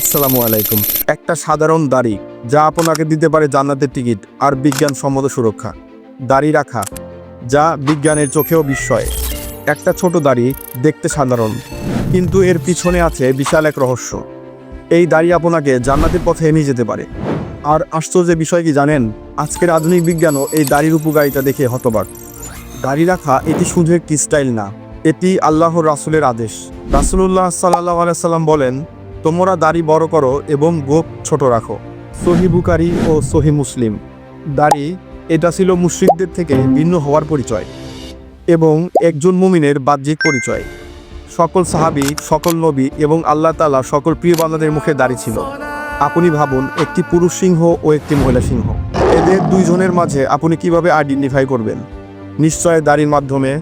আসসালামু আলাইকুম। একটা সাধারণ দাড়ি যা আপনাকে দিতে পারে জান্নাতের টিকিট আর বিজ্ঞানসম্মত সুরক্ষা। দাড়ি রাখা, যা বিজ্ঞানের চোখেও বিস্ময়। একটা ছোট দাড়ি দেখতে সাধারণ, কিন্তু এর পিছনে আছে বিশাল এক রহস্য। এই দাড়ি আপনাকে জান্নাতের পথে নিয়ে যেতে পারে। আর আশ্চর্যের বিষয় কি জানেন? আজকের আধুনিক বিজ্ঞানও এই দাড়ির উপকারিতা দেখে হতবাক। দাড়ি রাখা এটি শুধু একটি স্টাইল না, এটি আল্লাহর রাসুলের আদেশ। রাসুলুল্লাহ সাল্লাহ আলাইসাল্লাম বলেন তোমরা দাড়ি বড় করো এবং গোপ ছোট রাখো। সহি বুকারি ও সহি মুসলিম। দাড়ি, এটা ছিল মুশ্রিকদের থেকে ভিন্ন হওয়ার পরিচয় এবং একজন মুমিনের বাহ্যিক পরিচয়। সকল সাহাবি, সকল নবী এবং আল্লাহ তালা সকল প্রিয় বান্দাদের মুখে দাড়ি ছিল। আপনি ভাবুন, একটি পুরুষ সিংহ ও একটি মহিলা সিংহ। এদের দুইজনের মাঝে আপনি কীভাবে আইডেন্টিফাই করবেন? নিশ্চয় দাড়ির মাধ্যমে।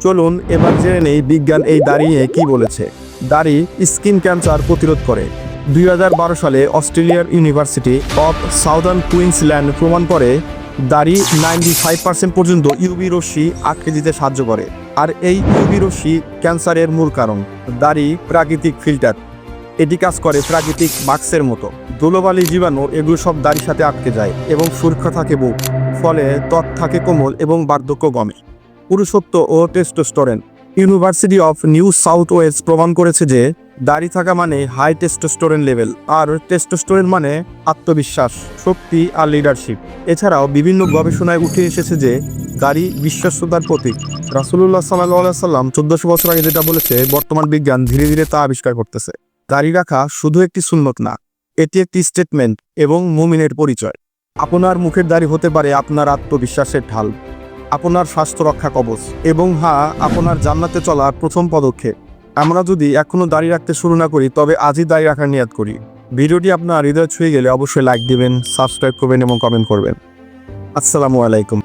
চলুন, এবার জেনে নেই বিজ্ঞান এই দাঁড়িয়ে কি বলেছে। দাড়ি, স্কিন ক্যান্সার প্রতিরোধ করে। দুই হাজার বারো সালে অস্ট্রেলিয়ার ইউনিভার্সিটি অফ সাউদার্ন কুইন্সল্যান্ড প্রমাণ করে, দাড়ি নাইনটি ফাইভ পার্সেন্ট পর্যন্ত ইউবি রশ্মি আটকে দিতে সাহায্য করে। আর এই ইউবি রশ্মি ক্যান্সারের মূল কারণ, দাড়ি প্রাকৃতিক ফিল্টার। এটি কাজ করে প্রাকৃতিক বাক্সের মতো। ধুলোবালি জীবাণু এগুলো সব দাড়ির সাথে আটকে যায় এবং সুরক্ষা থাকে বুক ফলে ত্বক থাকে কোমল এবং বার্ধক্য কমে। পুরুষত্ব ও testosterone university of New South Wales প্রমাণ করেছে যে, দাড়ি থাকা মানে হাই টেস্টোস্টোরেন লেভেল আর টেস্টোস্টোরেন মানে আত্মবিশ্বাস, শক্তি আর লিডারশিপ এছাড়াও বিভিন্ন গবেষণায় উঠে এসেছে যে, দাড়ি বিশ্বস্ততার প্রতীক। রাসুলুল্লাহ সাল্লাহ সাল্লাম চোদ্দশো বছর আগে যেটা বলেছে, বর্তমান বিজ্ঞান ধীরে ধীরে তা আবিষ্কার করতেছে। দাড়ি রাখা শুধু একটি সুন্নত না, এটি একটি স্টেটমেন্ট এবং মুমিনের পরিচয়। আপনার মুখের দাড়ি হতে পারে আপনার আত্মবিশ্বাসের ঢাল। আপনার স্বাস্থ্য রক্ষা কবচ এবং হা, আপনার জান্নাতে চলার প্রথম পদক্ষেপ। আমরা যদি এখনও দাঁড়িয়ে রাখতে শুরু না করি, তবে আজই দাঁড়িয়ে রাখার নিয়াদ করি। ভিডিওটি আপনার হৃদয় ছুঁয়ে গেলে অবশ্যই লাইক দিবেন সাবস্ক্রাইব করবেন এবং কমেন্ট করবেন। আসসালামু আলাইকুম।